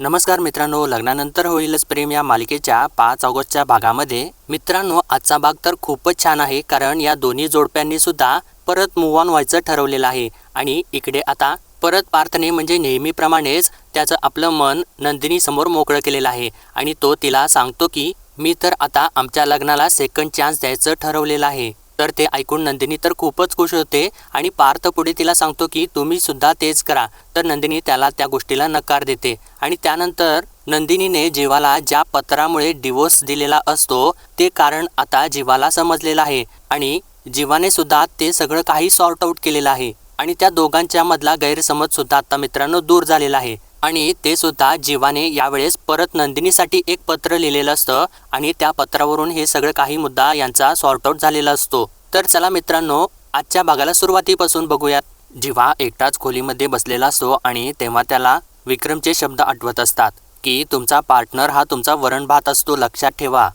नमस्कार मित्रांनो लग्नानंतर होईलच प्रेम या मालिकेच्या पाच ऑगस्टच्या भागामध्ये. मित्रांनो आजचा भाग तर खूपच छान आहे कारण या दोन्ही जोडप्यांनी सुद्धा परत मूव ऑन व्हायचं ठरवलेलं आहे. आणि इकडे आता परत पार्थने म्हणजे नेहमीप्रमाणेच त्याचं आपलं मन नंदिनी समोर मोकळं केलेलं आहे. आणि तो तिला सांगतो की मी तर आता आमच्या लग्नाला सेकंड चान्स द्यायचं ठरवलेलं आहे. तर ते ऐकून नंदिनी तर खूपच खुश होते आणि पार्थ पुढे तिला सांगतो की तुम्ही सुद्धा तेच करा. तर नंदिनी त्याला त्या गोष्टीला नकार देते. आणि त्यानंतर नंदिनीने जीवाला ज्या पत्रामुळे डिवोर्स दिलेला असतो ते कारण आता जीवाला समजलेलं आहे. आणि जीवाने सुद्धा ते सगळं काही सॉर्ट आउट केलेलं आहे. आणि त्या दोघांच्या मधला गैरसमज सुद्धा आता मित्रांनो दूर झालेला आहे. आणि ते सुद्धा जीवाने यावेळेस परत नंदिनीसाठी एक पत्र लिहिलेलं असतं आणि त्या पत्रावरून हे सगळं काही मुद्दा यांचा सॉर्ट आउट झालेला असतो. तर चला मित्रांनो आजच्या भागाला सुरुवातीपासून बघूयात. जीवा एकटाच खोलीमध्ये बसलेला असतो आणि तेव्हा त्याला विक्रमचे शब्द आठवत असतात की तुमचा पार्टनर हा तुमचा वरण भात असतो लक्षात ठेवा.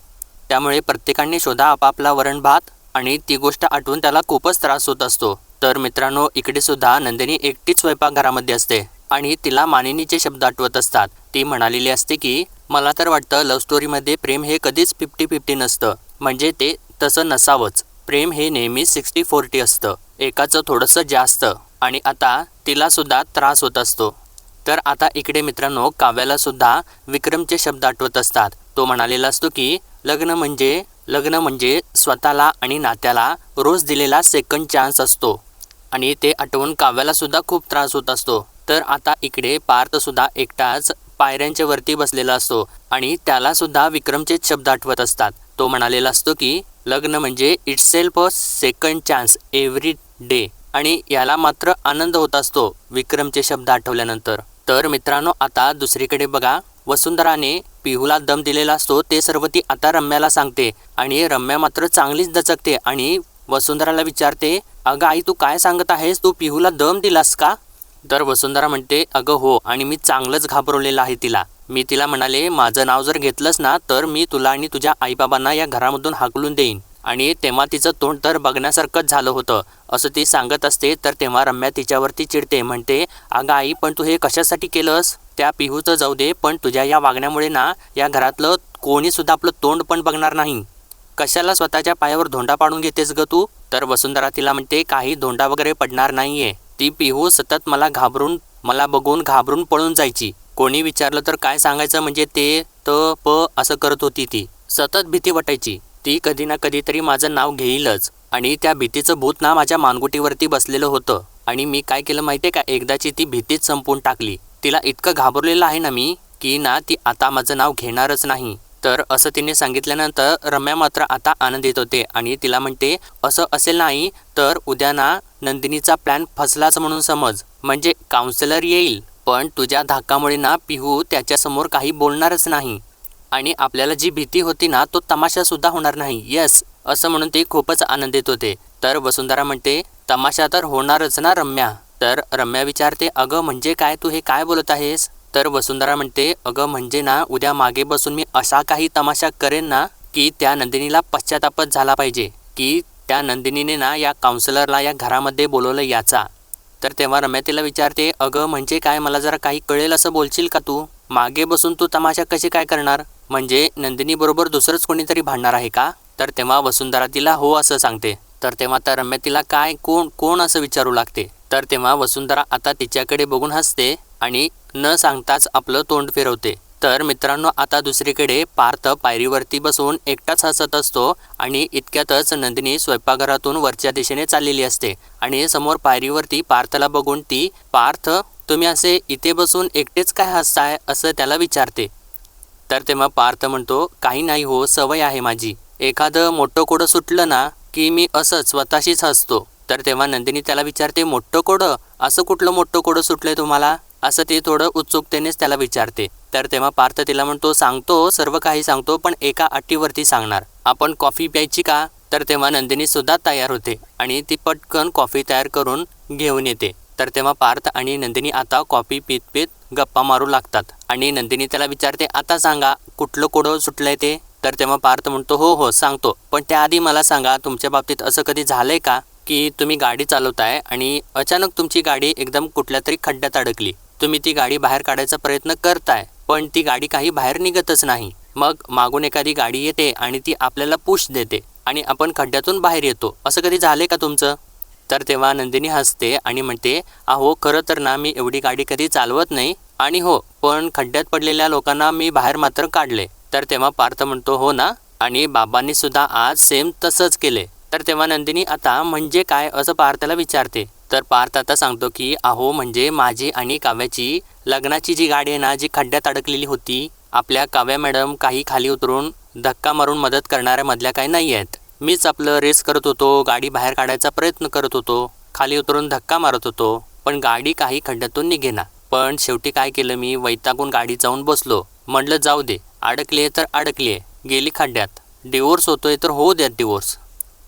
त्यामुळे प्रत्येकाने शोधा आपापला वरण भात आणि ती गोष्ट आठवून त्याला खूपच त्रास होत असतो. तर मित्रांनो इकडे सुद्धा नंदिनी एकटीच स्वयंपाकघरामध्ये असते. आणि तिला मानिनीचे शब्द आठवत असतात. ती म्हणालेली असते की मला तर वाटतं लव्ह स्टोरीमध्ये प्रेम हे कधीच फिफ्टी फिफ्टी नसतं. म्हणजे ते तसं नसावंच. प्रेम हे नेहमी सिक्स्टी फोर्टी असतं. एकाचं थोडंसं जास्त. आणि आता तिलासुद्धा त्रास होत असतो. तर आता इकडे मित्रांनो काव्याला सुद्धा विक्रमचे शब्द आठवत असतात. तो म्हणालेला असतो की लग्न म्हणजे लग्न म्हणजे स्वतःला आणि नात्याला रोज दिलेला सेकंड चान्स असतो. आणि ते आठवून काव्याला सुद्धा खूप त्रास होत असतो. तर आता इकडे पार्थ सुद्धा एकटाच पायऱ्यांच्या वरती बसलेला असतो आणि त्याला सुद्धा विक्रमचेच शब्द आठवत असतात. तो म्हणालेला असतो की लग्न म्हणजे itself a second chance every day आणि याला मात्र आनंद होत असतो विक्रमचे शब्द आठवल्यानंतर. तर मित्रांनो आता दुसरीकडे बघा. वसुंधराने पिहूला दम दिलेला असतो ते सर्व ती आता रम्याला सांगते आणि रम्या मात्र चांगलीच दचकते आणि वसुंधराला विचारते अगं आई तू काय सांगत आहेस? तू पिहूला दम दिलास का? तर वसुंधरा म्हणते अगं हो आणि मी चांगलंच घाबरवलेलं आहे तिला. मी तिला म्हणाले माझं नाव जर घेतलंच ना तर मी तुला आणि तुझ्या आईबाबांना या घरामधून हाकलून देईन. आणि तेव्हा तिचं तोंड तर बघण्यासारखंच झालं होतं. असं ती सांगत असते तर तेव्हा रम्या तिच्यावरती चिडते म्हणते अगं आई पण तू हे कशासाठी केलंस? त्या पिहूचं जाऊ दे पण तुझ्या या वागण्यामुळे ना या घरातलं कोणीसुद्धा आपलं तोंड पण बघणार नाही. कशाला स्वतःच्या पायावर धोंडा पाडून घेतेस ग तू? तर वसुंधरा तिला म्हणते काही धोंडा वगैरे पडणार नाहीये. ती पिहू सतत मला घाबरून मला बघून घाबरून पळून जायची. कोणी विचारलं तर काय सांगायचं म्हणजे ते त प असं करत होती ती. सतत भीती वाटायची. ती कधी ना कधीतरी माझं नाव घेईलच. आणि त्या भीतीचं भूत ना माझ्या मानगुटीवरती बसलेलं होतं. आणि मी काय केलं माहितीये का? एकदाची ती भीतीच संपवून टाकली. तिला इतकं घाबरलेलं आहे ना मी की ना ती आता माझं नाव घेणारच नाही. तर असं तिने सांगितल्यानंतर रम्या मात्र आता आनंदित होते आणि तिला म्हणते असं असेल नाही तर उद्या ना नंदिनीचा प्लॅन फसलाच म्हणून समज. म्हणजे काउन्सिलर येईल पण तुझ्या धाकामुळे ना पिहू त्याच्यासमोर काही बोलणारच नाही. आणि आपल्याला जी भीती होती ना तो तमाशासुद्धा होणार नाही. यस असं म्हणून ते खूपच आनंदित होते. तर वसुंधरा म्हणते तमाशा तर होणारच ना रम्या. तर रम्या विचारते अगं म्हणजे काय? तू हे काय बोलत आहेस? तर वसुंधरा म्हणते अगं म्हणजे ना उद्या मागे बसून मी असा काही तमाशा करेन ना की त्या नंदिनीला पश्चातापच झाला पाहिजे की त्या नंदिनीने ना या काउन्सिलरला या घरामध्ये बोलवलं याचा. तर तेव्हा रम्या तिला विचारते अगं म्हणजे काय मला जरा काही कळेल असं बोलशील का तू? मागे बसून तू तमाशा कशी काय करणार? म्हणजे नंदिनीबरोबर दुसरंच कोणीतरी भांडणार आहे का? तर तेव्हा वसुंधरा तिला हो असं सांगते. तर तेव्हा त्या रम्या तिला काय कोण कोण असं विचारू लागते? तर तेव्हा वसुंधरा आता तिच्याकडे बघून हसते आणि न सांगताच आपलं तोंड फिरवते. तर मित्रांनो आता दुसरीकडे पार्थ पायरीवरती बसून एकटाच हसत असतो आणि इतक्यातच नंदिनी स्वयंपाकघरातून वरच्या दिशेने चाललेली असते आणि समोर पायरीवरती पार्थला बघून ती पार्थ तुम्ही असे इथे बसून एकटेच काय हसताय? असं त्याला विचारते. तर तेव्हा पार्थ म्हणतो काही नाही हो सवय आहे माझी. एखादं मोठं कोडं सुटलं ना की मी असंच स्वतःशीच हसतो. तर तेव्हा नंदिनी त्याला विचारते मोठं कोडं? असं कुठलं मोठं कोडं सुटलंय तुम्हाला? असं ती थोडं उत्सुकतेनेच त्याला विचारते. तर तेव्हा पार्थ तिला म्हणतो सांगतो सर्व काही सांगतो पण एका अटीवरती सांगणार. आपण कॉफी प्यायची का? तर तेव्हा नंदिनी सुद्धा तयार होते आणि ती पटकन कॉफी तयार करून घेऊन येते. तर तेव्हा पार्थ आणि नंदिनी आता कॉफी पित पित गप्पा मारू लागतात आणि नंदिनी त्याला विचारते आता सांगा कुठलं कोडं सुटलंय ते? तर तेव्हा पार्थ म्हणतो हो हो सांगतो. पण त्याआधी मला सांगा तुमच्या बाबतीत असं कधी झालंय का? की तुम्ही गाडी चालवताय आणि अचानक तुमची गाडी एकदम कुठल्या तरी खड्ड्यात अडकली. तुम्ही ती गाडी बाहेर काढायचा प्रयत्न करताय पण ती गाडी काही बाहेर निघतच नाही. मग मागून एखादी गाडी येते आणि ती आपल्याला पुश देते आणि आपण खड्ड्यातून बाहेर येतो. असं कधी झाले का तुमचं? तर तेव्हा नंदिनी हसते आणि म्हणते अहो खरं तर ना मी एवढी गाडी कधी चालवत नाही. आणि हो पण खड्ड्यात पडलेल्या लोकांना मी बाहेर मात्र काढले. तर तेव्हा पार्थ म्हणतो हो ना. आणि बाबांनी सुद्धा आज सेम तसंच केले. तर तेव्हा नंदिनी आता म्हणजे काय असं पार्थला विचारते. तर पार्थ आता सांगतो की अहो म्हणजे माझी आणि काव्याची लग्नाची जी गाडी आहे ना जी खड्ड्यात अडकलेली होती आपल्या काव्या मॅडम काही खाली उतरून धक्का मारून मदत करणाऱ्या मधल्या काही नाही आहेत. मीच आपलं रेस करत होतो गाडी बाहेर काढायचा प्रयत्न करत होतो खाली उतरून धक्का मारत होतो पण गाडी काही खड्ड्यातून निघेना. पण शेवटी काय केलं मी वैतागून गाडी जाऊन बसलो. म्हणलं जाऊ दे अडकले तर अडकले गेली खड्ड्यात. डिवोर्स होतोय तर होऊ द्यात डिवोर्स.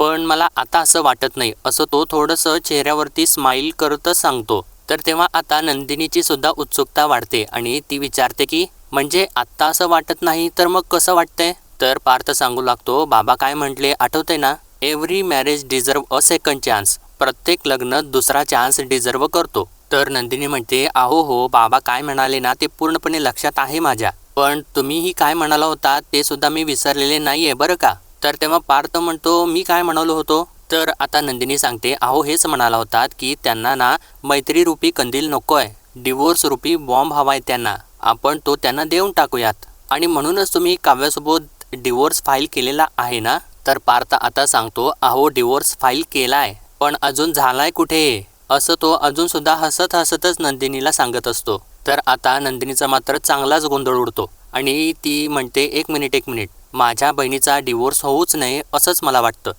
पण मला आता असं वाटत नाही. असं तो थोडंसं चेहऱ्यावरती स्माईल करतच सांगतो. तर तेव्हा आता नंदिनीची सुद्धा उत्सुकता वाढते आणि ती विचारते की म्हणजे आत्ता असं वाटत नाही तर मग कसं वाटतंय? तर पार्थ सांगू लागतो बाबा काय म्हटले आठवते ना? Every marriage deserve a second chance प्रत्येक लग्न दुसरा चान्स डिझर्व करतो. तर नंदिनी म्हणते अहो हो बाबा काय म्हणाले ना ते पूर्णपणे लक्षात आहे माझ्या. पण तुम्हीही काय म्हणाला होता ते सुद्धा मी विसरलेले नाही आहे बरं का? तर तेव्हा पार्थ म्हणतो मी काय म्हणालो होतो? तर आता नंदिनी सांगते अहो हेच म्हणाला होतात की त्यांना ना मैत्रीरूपी कंदील नको आहे डिवोर्स रूपी बॉम्ब हवा आहे त्यांना आपण तो त्यांना देऊन टाकूयात. आणि म्हणूनच तुम्ही काव्यासोबत डिवोर्स फाईल केलेला आहे ना? तर पार्थ आता सांगतो अहो डिवोर्स फाईल केलाय पण अजून झालाय कुठे? असं तो अजून सुद्धा हसत हसतच नंदिनीला सांगत असतो. तर आता नंदिनीचा मात्र चांगलाच गोंधळ उडतो आणि ती म्हणते एक मिनिट एक मिनिट माझ्या बहिणीचा डिवोर्स होऊच नये असंच मला वाटतं.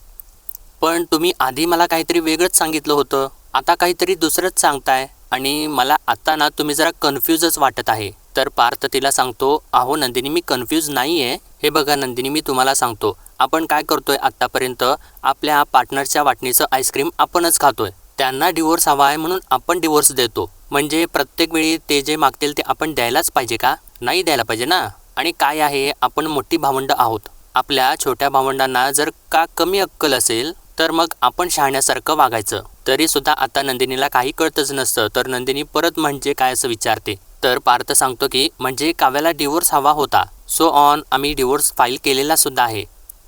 पण तुम्ही आधी मला काहीतरी वेगळंच सांगितलं होतं. आता काहीतरी दुसरंच सांगताय आणि मला आता ना तुम्ही जरा कन्फ्यूजच वाटत आहे. तर पार्थ तिला सांगतो अहो नंदिनी मी कन्फ्यूज नाही आहे हे बघा नंदिनी मी तुम्हाला सांगतो. आपण काय करतोय आत्तापर्यंत? आपल्या पार्टनरच्या वाटणीचं आईस्क्रीम आपणच खातोय. त्यांना डिवोर्स हवा आहे म्हणून आपण डिवोर्स देतो. म्हणजे प्रत्येक वेळी ते जे मागतील ते आपण द्यायलाच पाहिजे का? नाही द्यायला पाहिजे ना? आणि काय आहे आपण मोठी भावंड आहोत. आपल्या छोट्या भावंडांना जर का कमी अक्कल असेल तर मग आपण शहाण्यासारखं वागायचं. तरी सुद्धा आता नंदिनीला काही कळतच नसतं तर नंदिनी परत म्हणजे काय असं विचारते. तर पार्थ सांगतो की म्हणजे काव्याला डिवोर्स हवा होता. सो ऑन आम्ही डिवोर्स फाईल केलेला सुद्धा आहे.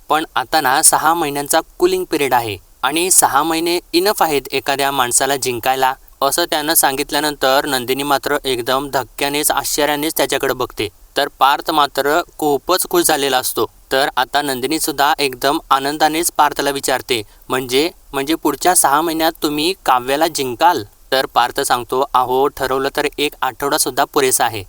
पण आता ना सहा महिन्यांचा कुलिंग पिरियड आहे. आणि सहा महिने इनफ आहेत एखाद्या माणसाला जिंकायला. असं त्यानं सांगितल्यानंतर नंदिनी मात्र एकदम धक्क्यानेच आश्चर्यानेच त्याच्याकडे बघते. तर पार्थ मात्र खूपच खुश झालेला असतो. तर आता नंदिनी सुद्धा एकदम आनंदानेच पार्थला विचारते म्हणजे म्हणजे पुढच्या सहा महिन्यात तुम्ही काव्याला जिंकाल? तर पार्थ सांगतो अहो ठरवलं तर एक आठवडा सुद्धा पुरेसा आहे.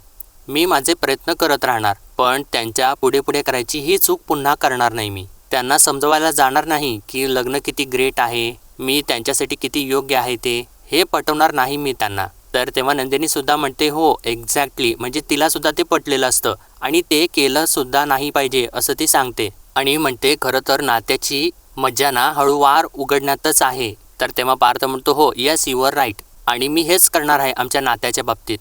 मी माझे प्रयत्न करत राहणार पण त्यांच्या पुढे पुढे करायची ही चूक पुन्हा करणार नाही मी. त्यांना समजवायला जाणार नाही की लग्न किती ग्रेट आहे मी त्यांच्यासाठी किती योग्य आहे ते हे पटवणार नाही मी त्यांना. तर तेव्हा नंदिनी सुद्धा म्हणते हो एक्झॅक्टली म्हणजे तिला सुद्धा ते पटलेलं असतं. आणि ते केलं सुद्धा नाही पाहिजे असं ती सांगते. आणि म्हणते खरं तर नात्याची मज्जा ना हळूवार उघडण्यातच आहे. तर तेव्हा पार्थ म्हणतो हो यस युअर राईट आणि मी हेच करणार आहे आमच्या नात्याच्या बाबतीत.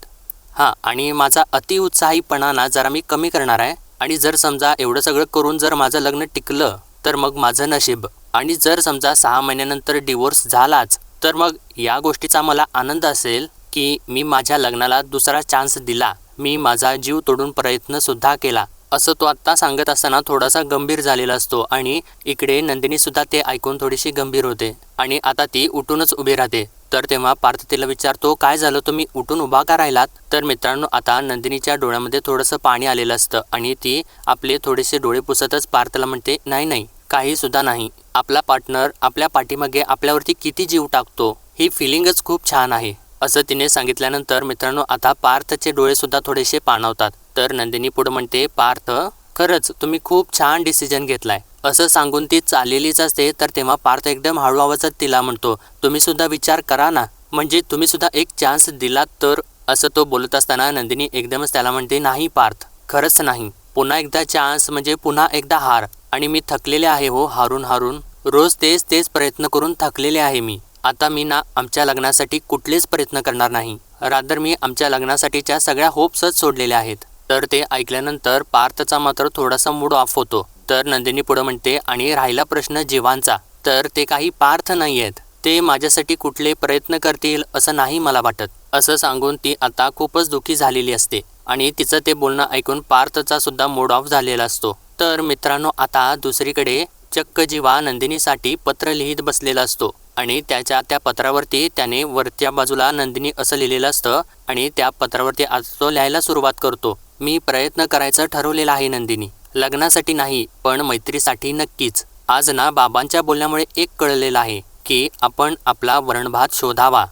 हां आणि माझा अतिउत्साहीपणा ना जरा मी कमी करणार आहे. आणि जर समजा एवढं सगळं करून जर माझं लग्न टिकलं तर मग माझं नशीब. आणि जर समजा सहा महिन्यानंतर डिवोर्स झालाच तर मग या गोष्टीचा मला आनंद असेल की मी माझ्या लग्नाला दुसरा चान्स दिला. मी माझा जीव तोडून प्रयत्नसुद्धा केला. असं तो आत्ता सांगत असताना थोडासा गंभीर झालेला असतो आणि इकडे नंदिनीसुद्धा ते ऐकून थोडीशी गंभीर होते. आणि आता ती उठूनच उभी राहते. तर तेव्हा पार्थ तिला विचारतो काय झालं? तुम्ही उठून उभा का राहिलात? तर मित्रांनो आता नंदिनीच्या डोळ्यामध्ये थोडंसं पाणी आलेलं असतं आणि ती आपले थोडेसे डोळे पुसतच पार्थला म्हणते नाही नाही काही सुद्धा नाही. आपला पार्टनर आपल्या पाठीमागे आपल्यावरती किती जीव टाकतो ही फिलिंगच खूप छान आहे. असं तिने सांगितल्यानंतर मित्रांनो आता पार्थचे डोळेसुद्धा थोडेसे पाणवतात. तर नंदिनी पुढे म्हणते पार्थ खरंच तुम्ही खूप छान डिसिजन घेतलाय. असं सांगून ती चाललेलीच असते तर तेव्हा पार्थ एकदम हळू आवाजात तिला म्हणतो तुम्ही सुद्धा विचार करा ना. म्हणजे तुम्ही सुद्धा एक चान्स दिलात तर? असं तो बोलत असताना नंदिनी एकदमच त्याला म्हणते नाही पार्थ खरंच नाही. पुन्हा एकदा चान्स म्हणजे पुन्हा एकदा हार. आणि मी थकलेले आहे हो हारून हारून. रोज तेच तेच प्रयत्न करून थकलेले आहे मी. आता मी ना आमच्या लग्नासाठी कुठलेच प्रयत्न करणार नाही. रादर मी आमच्या लग्नासाठीच्या सगळ्या होप्सच सोडलेल्या आहेत. तर ते ऐकल्यानंतर पार्थचा मात्र थोडासा मूड ऑफ होतो. तर नंदिनी पुढं म्हणते आणि राहिला प्रश्न जीवांचा. तर ते काही पार्थ नाही आहेत ते माझ्यासाठी कुठले प्रयत्न करतील असं नाही मला वाटत. असं सांगून ती आता खूपच दुःखी झालेली असते. आणि तिचं ते बोलणं ऐकून पार्थचा सुद्धा मूड ऑफ झालेला असतो. तर मित्रांनो आता दुसरीकडे चक्क जीवा नंदिनीसाठी पत्र लिहित बसलेला असतो. आणि त्याच्या त्या पत्रावरती त्याने वरच्या बाजूला नंदिनी असं लिहिलेलं असतं आणि त्या पत्रावरती आज तो लिहायला सुरुवात करतो. मी प्रयत्न करायचं ठरवलेलं आहे नंदिनी. लग्नासाठी नाही पण मैत्रीसाठी नक्कीच. आज ना बाबांच्या बोलण्यामुळे एक कळलेलं आहे की आपण आपला वरणभात शोधावा.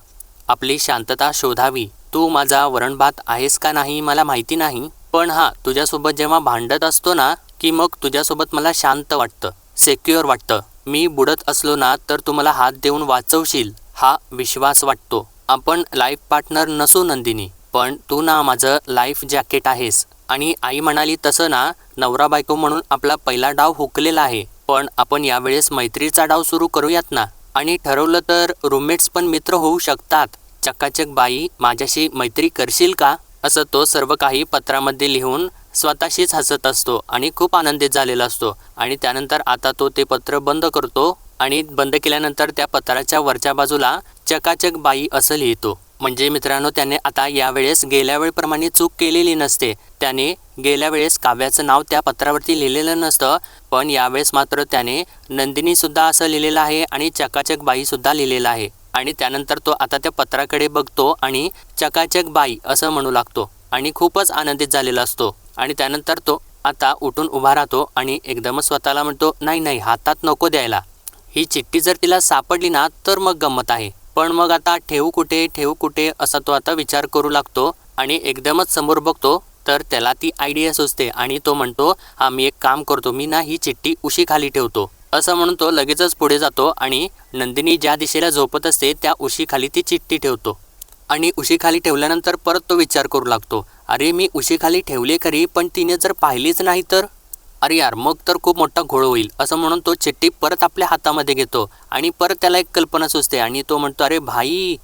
आपली शांतता शोधावी. तू माझा वरणभात आहेस का नाही मला माहिती नाही. पण हा तुझ्यासोबत जेव्हा भांडत असतो ना की मग तुझ्यासोबत मला शांत वाटतं सेक्युअर वाटतं. मी बुडत असलो ना तर तू मला हात देऊन वाचवशील हा विश्वास वाटतो. आपण लाईफ पार्टनर नसू नंदिनी पण तू ना माझं लाईफ जॅकेट आहेस. आणि आई म्हणाली तसं ना नवरा बायको म्हणून आपला पहिला डाव हुकलेला आहे. पण आपण यावेळेस मैत्रीचा डाव सुरू करूयात ना. आणि ठरवलं तर रूममेट्स पण मित्र होऊ शकतात. चकाचक बाई माझ्याशी मैत्री करशील का? असं तो सर्व काही पत्रामध्ये लिहून स्वतःशीच हसत असतो आणि खूप आनंदित झालेला असतो. आणि त्यानंतर आता तो ते पत्र बंद करतो आणि बंद केल्यानंतर त्या पत्राच्या वरच्या बाजूला चकाचक बाई असं लिहितो. म्हणजे मित्रांनो त्याने आता यावेळेस गेल्या वेळप्रमाणे चूक केलेली नसते. त्याने गेल्या वेळेस काव्याचं नाव त्या पत्रावरती लिहिलेलं नसतं पण यावेळेस मात्र त्याने नंदिनीसुद्धा असं लिहिलेलं आहे आणि चकाचक बाईसुद्धा लिहिलेलं आहे. आणि त्यानंतर तो आता त्या पत्राकडे बघतो आणि चकाचक बाई असं म्हणू लागतो. आणि खूपच आनंदित झालेला असतो. आणि त्यानंतर तो आता उठून उभा राहतो आणि एकदमच स्वतःला म्हणतो नाही नाही हातात नको द्यायला. ही चिठ्ठी जर तिला सापडली ना तर मग गंमत आहे. पण मग आता ठेवू कुठे ठेवू कुठे असा तो आता विचार करू लागतो आणि एकदमच समोर बघतो तर त्याला ती आयडिया सुचते आणि तो म्हणतो हा मी एक काम करतो मी ना ही चिठ्ठी उशी खाली ठेवतो. असं म्हणून तो लगेचच पुढे जातो आणि नंदिनी ज्या दिशेला झोपत असते त्या उशीखाली ती चिठ्ठी ठेवतो. आणि उशीखाली ठेवल्यानंतर परत तो विचार करू लागतो. अरे मी उशीखाली ठेवले खरी पण तिने जर पाहिलीच नाही तर? अरे यार मग तर खूप मोठा घोळ होईल असं म्हणून तो चिठ्ठी परत आपल्या हातामध्ये घेतो आणि परत त्याला एक कल्पना सुचते आणि तो म्हणतो अरे भाई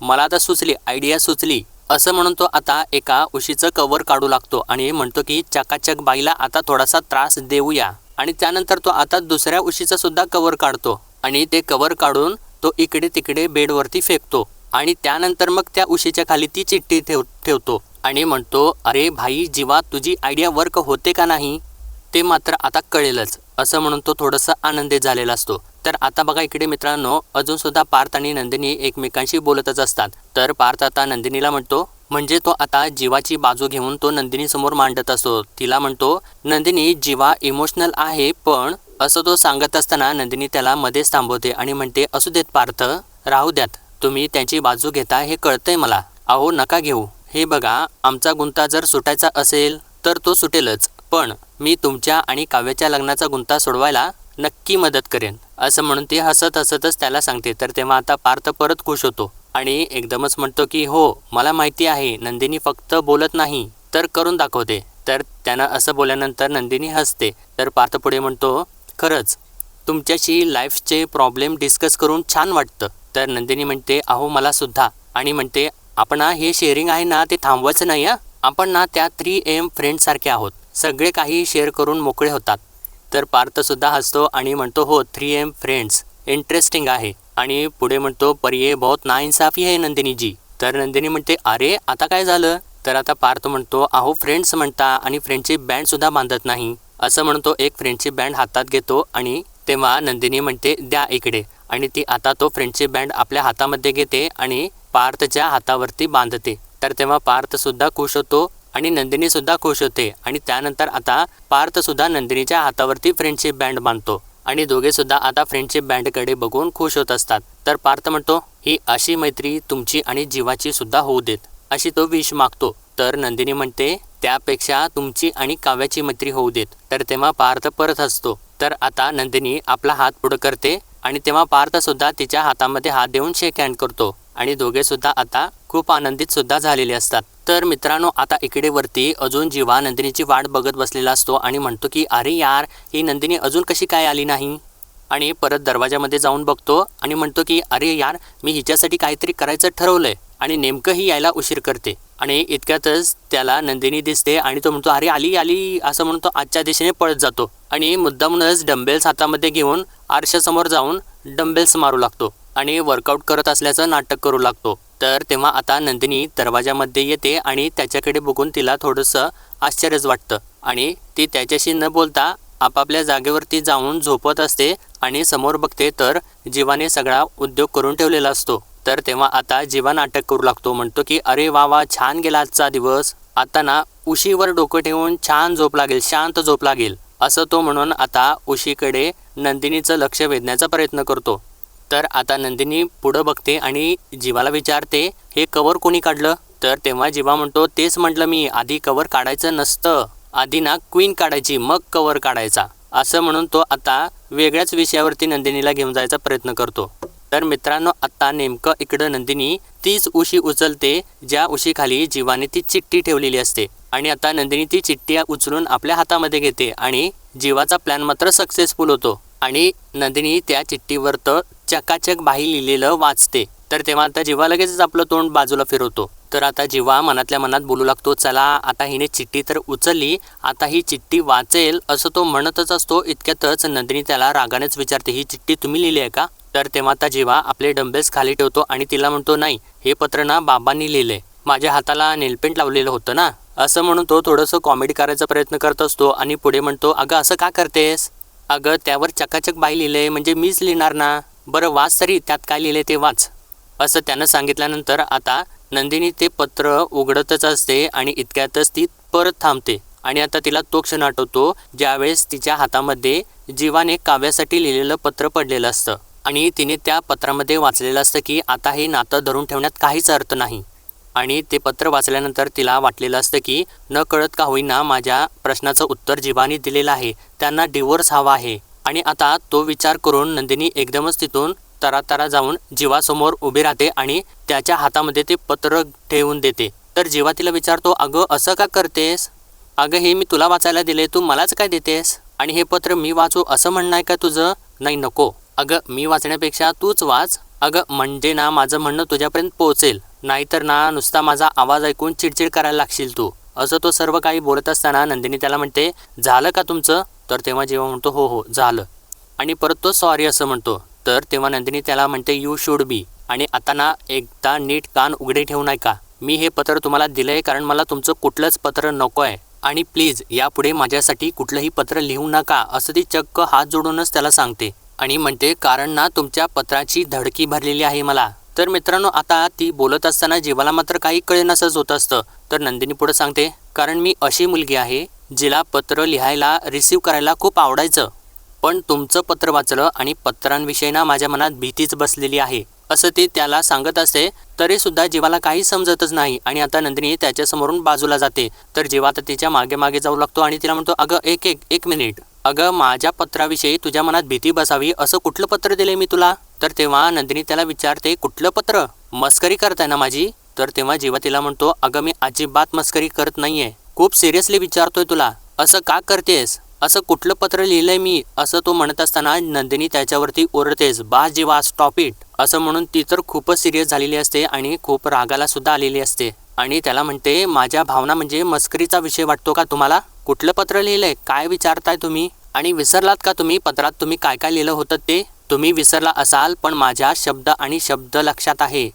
मला आता सुचली आयडिया सुचली. असं म्हणून तो आता एका उशीचं कवर काढू लागतो आणि म्हणतो की चकाचक बाईला आता थोडासा त्रास देऊया. आणि त्यानंतर तो आता दुसऱ्या उशीचं सुद्धा कवर काढतो आणि ते कवर काढून तो इकडे तिकडे बेडवरती फेकतो. आणि त्यानंतर मग त्या उशीच्या खाली ती चिठ्ठी ठेव ठेवतो आणि म्हणतो अरे भाई जीवा तुझी आयडिया वर्क होते का नाही? ते मात्र आता कळेलच असं म्हणून तो थोडंसं आनंदित झालेला असतो. तर आता बघा इकडे मित्रांनो अजून सुद्धा पार्थ आणि नंदिनी एकमेकांशी बोलतच असतात. तर पार्थ आता नंदिनीला म्हणतो म्हणजे तो आता जीवाची बाजू घेऊन तो नंदिनी समोर मांडत असतो. तिला म्हणतो नंदिनी जीवा इमोशनल आहे पण असं तो सांगत असताना नंदिनी त्याला मध्येच थांबवते आणि म्हणते असू देत पार्थ राहू द्यात. तुम्ही त्यांची बाजू घेता हे कळतंय मला. अहो नका घेऊ. हे बघा आमचा गुंता जर सुटायचा असेल तर तो सुटेलच. पण मी तुमच्या आणि काव्याच्या लग्नाचा गुंता सोडवायला नक्की मदत करेन. असं म्हणून ती हसत हसतच त्याला सांगते. तर तेव्हा आता पार्थ परत खुश होतो. आणि एकदमच म्हणतो की हो मला माहिती आहे नंदिनी फक्त बोलत नाही तर करून दाखवते. तर त्यानं असं बोलल्यानंतर नंदिनी हसते. तर पार्थ पुढे म्हणतो खरंच तुमच्याशी लाईफचे प्रॉब्लेम डिस्कस करून छान वाटतं. तर नंदिनी म्हणते अहो मला सुद्धा. आणि म्हणते आपण हे शेअरिंग आहे ना ते थांबवायचं नाही आहे आपण ना त्या थ्री एम फ्रेंडसारखे आहोत. सगळे काही शेअर करून मोकळे होतात. तर पार्थसुद्धा हसतो आणि म्हणतो हो थ्री एम फ्रेंड्स इंटरेस्टिंग आहे. आणि पुढे म्हणतो पर ये बहुत नाइंसाफी आहे नंदिनीजी. तर नंदिनी म्हणते अरे आता काय झालं? तर आता पार्थ म्हणतो अहो फ्रेंड्स म्हणता आणि फ्रेंडशिप बँडसुद्धा बांधत नाही. असं म्हणतो एक फ्रेंडशिप बँड हातात घेतो आणि तेव्हा नंदिनी म्हणते द्या इकडे. आणि ती आता तो फ्रेंडशिप बँड आपल्या हातामध्ये घेते आणि पार्थच्या हातावरती बांधते. तर तेव्हा पार्थसुद्धा खुश होतो आणि नंदिनीसुद्धा खुश होते. आणि त्यानंतर आता पार्थसुद्धा नंदिनीच्या हातावरती फ्रेंडशिप बँड बांधतो. आणि दोघेसुद्धा आता फ्रेंडशिप बँडकडे बघून खुश होत असतात. तर पार्थ म्हणतो ही अशी मैत्री तुमची आणि जीवाची सुद्धा होऊ देत. अशी तो विष मागतो. तर नंदिनी म्हणते त्यापेक्षा तुमची आणि काव्याची मैत्री होऊ देत. तर तेव्हा पार्थ परत असतो तर आता नंदिनी आपला हात पुढं करते आणि तेव्हा पार्थसुद्धा तिच्या हातामध्ये हात देऊन शेक हँड करतो. आणि दोघेसुद्धा आता खूप आनंदित सुद्धा झालेले असतात. तर मित्रांनो आता इकडे वरती अजून जीवा नंदिनीची वाट बघत बसलेला असतो आणि म्हणतो की अरे यार ही नंदिनी अजून कशी काय आली नाही? आणि परत दरवाजामध्ये जाऊन बघतो आणि म्हणतो की अरे यार मी हिच्यासाठी काहीतरी करायचं ठरवलंय आणि नेमकं ही यायला उशीर करते. आणि इतक्यातच त्याला नंदिनी दिसते आणि तो म्हणतो अरे आली आली असं म्हणून तो आजच्या दिशेने पळत जातो. आणि मुद्दामूनच डंबेल्स हातामध्ये घेऊन आरशासमोर जाऊन डंबेल्स मारू लागतो आणि वर्कआउट करत असल्याचं नाटक करू लागतो. तर तेव्हा आता नंदिनी दरवाजामध्ये येते आणि त्याच्याकडे बघून तिला थोडंसं आश्चर्यच वाटतं. आणि ती त्याच्याशी न बोलता आपापल्या जागेवरती जाऊन झोपत असते आणि समोर बघते तर जीवाने सगळा उद्योग करून ठेवलेला असतो. तर तेव्हा आता जीवा नाटक करू लागतो. म्हणतो की अरे वा वा छान गेला आजचा दिवस. आता ना उशीवर डोकं ठेवून छान झोप लागेल शांत झोप लागेल. असं तो म्हणून आता उशीकडे नंदिनीचं लक्ष वेधण्याचा प्रयत्न करतो. तर आता नंदिनी पुढं बघते आणि जीवाला विचारते हे कवर कोणी काढलं? तर तेव्हा जीवा म्हणतो तेच म्हटलं मी आधी कवर काढायचं नसतं. आधी ना क्वीन काढायची मग कवर काढायचा. असं म्हणून तो आता वेगळ्याच विषयावरती नंदिनीला घेऊन जायचा प्रयत्न करतो. तर मित्रांनो आत्ता नेमकं इकडं नंदिनी तीच उशी उचलते ज्या उशीखाली जीवाने ती चिठ्ठी ठेवलेली असते. आणि आता नंदिनी ती चिठ्ठी उचलून आपल्या हातामध्ये घेते आणि जीवाचा प्लॅन मात्र सक्सेसफुल होतो. आणि नंदिनी त्या चिठ्ठीवर तर चकाचक बाही लिहिलेलं वाचते. तर तेव्हा आता जीवा लगेचच आपलं तोंड बाजूला फिरवतो. तर आता जीवा मनातल्या मनात बोलू लागतो चला आता हिने चिठ्ठी तर उचलली आता ही चिठ्ठी वाचेल असं तो म्हणतच असतो. इतक्यातच नंदिनी त्याला रागानेच विचारते ही चिठ्ठी तुम्ही लिहिली आहे का? तर तेव्हा आता जीवा आपले डंबेल्स खाली ठेवतो आणि तिला म्हणतो नाही हे पत्र ना बाबांनी लिहिले माझ्या हाताला नेलपेंट लावलेलं होतं ना. असं म्हणून तो थोडंसं कॉमेडी करायचा प्रयत्न करत असतो आणि पुढे म्हणतो अगं असं का करतेस? अगं त्यावर चकाचक बाई लिहिलंय म्हणजे मीच लिहिणार ना. बरं वाच तरी त्यात काय लिहिलंय ते वाच. असं त्यानं सांगितल्यानंतर आता नंदिनी ते पत्र उघडतच असते आणि इतक्यातच ती परत थांबते. आणि आता तिला तो क्षण आठवतो ज्यावेळेस तिच्या हातामध्ये जीवाने काव्यासाठी लिहिलेलं पत्र पडलेलं असतं. आणि तिने त्या पत्रामध्ये वाचलेलं असतं की आता हे नातं धरून ठेवण्यात काहीच अर्थ नाही. आणि ते पत्र वाचल्यानंतर तिला वाटलेलं असतं की न कळत का होईना माझ्या प्रश्नाचं उत्तर जीवानी दिलेलं आहे त्यांना डिवोर्स हवा आहे. आणि आता तो विचार करून नंदिनी एकदमच तिथून तरातरा जाऊन जीवासमोर उभी राहते आणि त्याच्या हातामध्ये ते पत्र ठेवून देते. तर जीवा तिला विचारतो अगं असं का करतेस? अगं हे मी तुला वाचायला दिले तू मलाच काय देतेस? आणि हे पत्र मी वाचू असं म्हणणं आहे का तुझं? नाही नको. अगं मी वाचण्यापेक्षा तूच वाच. अगं म्हणजे ना माझं म्हणणं तुझ्यापर्यंत पोहोचेल. नाहीतर ना नुसता माझा आवाज ऐकून चिडचिड करायला लागशील तू. असं तो सर्व काही बोलत असताना नंदिनी त्याला म्हणते झालं का तुमचं? तर तेव्हा जेव्हा म्हणतो हो हो झालं. आणि परत तो सॉरी असं म्हणतो. तर तेव्हा नंदिनी त्याला म्हणते यू शुड बी आणि आता ना एकदा नीट कान उघडे ठेवू नका. का मी हे पत्र तुम्हाला दिलं आहे कारण मला तुमचं कुठलंच पत्र नको आहे आणि प्लीज यापुढे माझ्यासाठी कुठलंही पत्र लिहू नका असं ती चक्क हात जोडूनच त्याला सांगते. आणि म्हणते कारण ना तुमच्या पत्राची धडकी भरलेली आहे मला. तर मित्रांनो आता ती बोलत असताना जीवाला मात्र काही कळेनसंच होत असतं. तर नंदिनी पुढे सांगते कारण मी अशी मुलगी आहे जिला पत्र लिहायला रिसीव करायला खूप आवडायचं. पण तुमचं पत्र वाचलं आणि पत्रांविषयी ना माझ्या मनात भीतीच बसलेली आहे. असं ती त्याला सांगत असते तरी सुद्धा जीवाला काही समजतच नाही आणि आता नंदिनी त्याच्यासमोरून बाजूला जाते. तर जीवा आता तिच्यामागे मागे जाऊ लागतो आणि तिला म्हणतो अगं एक एक एक मिनिट. अगं माझ्या पत्राविषयी तुझ्या मनात भीती बसावी असं कुठलं पत्र दिले मी तुला? तर तेव्हा नंदिनी त्याला विचारते कुठलं पत्र? मस्करी करताय ना माझी? तर तेव्हा जीवा तिला म्हणतो अगं मी अजिबात मस्करी करत नाहीये. खूप सिरियसली विचारतोय तुला. असं का करतेस? असं कुठलं पत्र लिहिलंय मी असं तो म्हणत असताना नंदिनी त्याच्यावरती ओरडतेच बा जीवा स्टॉप इट असं म्हणून ती तर खूपच सिरियस झालेली असते आणि खूप रागाला सुद्धा आलेली असते. आणि त्याला म्हणते माझ्या भावना म्हणजे मस्करीचा विषय वाटतो का तुम्हाला? कुठलं पत्र लिहिलंय? काय विचारताय तुम्ही? आणि विसरलात का तुम्ही? पत्रात तुम्ही काय काय लिहिलं होतं ते? तुम्ही विसरला असाल पण माझ्या शब्द आणि शब्द लक्षात आहे.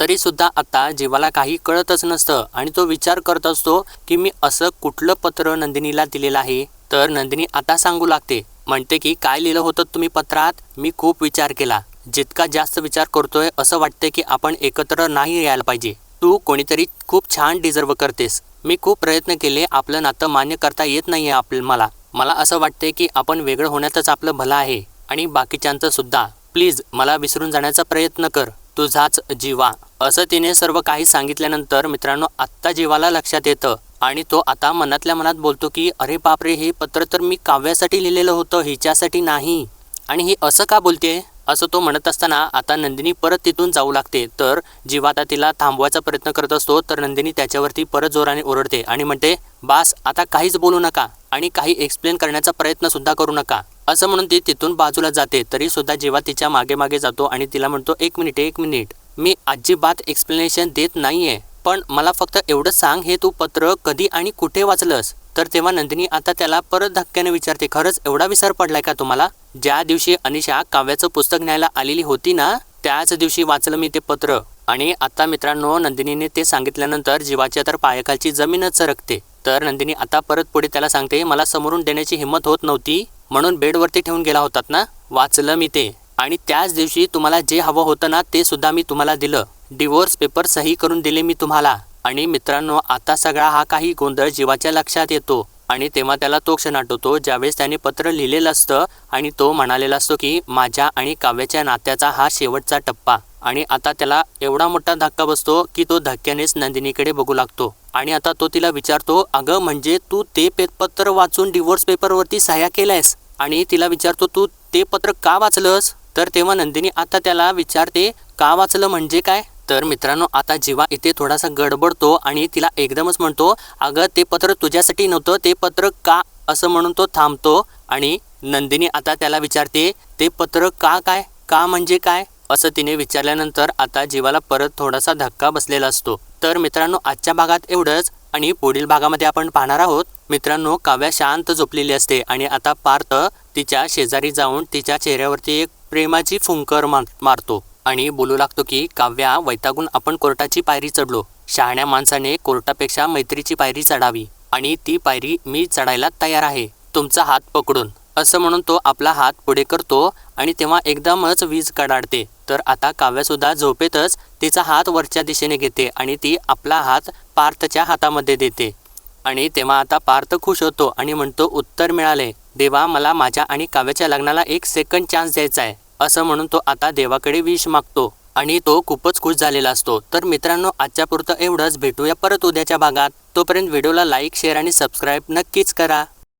तरी सुद्धा आता जीवाला काही कळतच नसतं आणि तो विचार करत असतो की मी असं कुठलं पत्र नंदिनीला दिलेलं आहे? तर नंदिनी आता सांगू लागते. म्हणते की काय लिहिलं होतं तुम्ही पत्रात? मी खूप विचार केला. जितका जास्त विचार करतोय असं वाटतंय की आपण एकत्र नाही यायला पाहिजे. तू कोणीतरी खूप छान डिझर्व करतेस. मी खूप प्रयत्न केले. आपलं नातं मान्य करता येत नाही आहे आपलं मला. मला असं वाटतंय की आपण वेगळं होण्यातच आपलं भलं आहे. आणि बाकीच्यांचं सुद्धा. प्लीज मला विसरून जाण्याचा प्रयत्न कर. तुझाच जीवा. असं तिने सर्व काही सांगितल्यानंतर मित्रांनो आत्ता जीवाला लक्षात येतं. आणि तो आता मनातल्या मनात बोलतो की अरे बापरे हे पत्र तर मी काव्यासाठी लिहिलेलं होतं हिच्यासाठी नाही. आणि ही असं का बोलते असं तो म्हणत असताना आता नंदिनी परत तिथून जाऊ लागते. तर जीवा आता तिला थांबवायचा प्रयत्न करत असतो तर नंदिनी त्याच्यावरती परत जोराने ओरडते आणि म्हणते बास आता काहीच बोलू नका आणि काही एक्सप्लेन करण्याचा प्रयत्न सुद्धा करू नका. असं म्हणून ती तिथून बाजूला जाते. तरी सुद्धा जेव्हा तिच्यामागे मागे जातो आणि तिला म्हणतो एक मिनिट एक मिनिट. मी अजिबात एक्सप्लेनेशन देत नाहीये. पण मला फक्त एवढं सांग हे तू पत्र कधी आणि कुठे वाचलंस? तर तेव्हा नंदिनी आता त्याला परत धक्क्याने विचारते खरंच एवढा विसर पडलाय का तुम्हाला? ज्या दिवशी अनिशा काव्याचं पुस्तक न्यायला आलेली होती ना त्याच दिवशी वाचलं मी ते पत्र. आणि आता मित्रांनो नंदिनीने ते सांगितल्यानंतर जीवाच्या तर पायाखालची जमीनच सरकते. तर नंदिनी आता परत पुढे त्याला सांगते मला समोरून देण्याची हिंमत होत नव्हती म्हणून बेडवरती ठेवून गेला होतात ना? वाचलं मी ते. आणि त्याच दिवशी तुम्हाला जे हवं होतं ना ते सुद्धा मी तुम्हाला दिलं. डिवोर्स पेपर सही करून दिले मी तुम्हाला. आणि मित्रांनो आता सगळा हा काही गोंधळ जीवाच्या लक्षात येतो. आणि तेव्हा त्याला तो क्षण आठवतो ज्यावेळेस त्याने पत्र लिहिलेलं असतं आणि तो म्हणालेला असतो की माझ्या आणि काव्याच्या नात्याचा हा शेवटचा टप्पा. आणि आता त्याला एवढा मोठा धक्का बसतो की तो धक्क्यानेच नंदिनीकडे बघू लागतो. आणि आता तो तिला विचारतो अगं म्हणजे तू ते पत्र वाचून डिवोर्स पेपरवरती सह्या केल्यास? आणि तिला विचारतो तू ते पत्र का वाचलंस? तर तेव्हा नंदिनी आता त्याला विचारते का वाचलं म्हणजे काय? तर मित्रांनो आता जीवा इथे थोडासा गडबडतो आणि तिला एकदमच म्हणतो अगं ते पत्र तुझ्यासाठी नव्हतं ते पत्र का असं म्हणून तो थांबतो? आणि नंदिनी आता त्याला विचारते ते पत्र का काय? का म्हणजे काय? असं तिने विचारल्यानंतर आता जीवाला परत थोडासा धक्का बसलेला असतो. तर मित्रांनो आजच्या भागात एवढंच आणि पुढील भागामध्ये आपण पाहणार आहोत. मित्रांनो काव्या शांत झोपलेली असते आणि आता पार्थ तिच्या शेजारी जाऊन तिच्या चेहऱ्यावरती एक प्रेमाची फुंकर मार मारतो. आणि बोलू लागतो की काव्या वैतागून आपण कोर्टाची पायरी चढलो. शहाण्या माणसाने कोर्टापेक्षा मैत्रीची पायरी चढावी आणि ती पायरी मी चढायला तयार आहे. तुमचा हात पकडून. असं म्हणून तो आपला हात पुढे करतो आणि तेव्हा एकदमच वीज कडाडते. तर आता काव्यासुद्धा झोपेतच तिचा हात वरच्या दिशेने घेते आणि ती आपला हात पार्थच्या हातामध्ये देते. आणि तेव्हा आता पार्थ खुश होतो आणि म्हणतो उत्तर मिळाले देवा मला माझ्या आणि काव्याच्या लग्नाला एक सेकंड चान्स द्यायचा आहे. असं म्हणून तो आता देवाकडे विष मागतो आणि तो खूपच खुश झालेला असतो. तर मित्रांनो आजच्या पुरतं एवढंच. भेटूया परत उद्याच्या भागात. तोपर्यंत व्हिडिओला लाईक शेअर आणि सबस्क्राईब नक्कीच करा.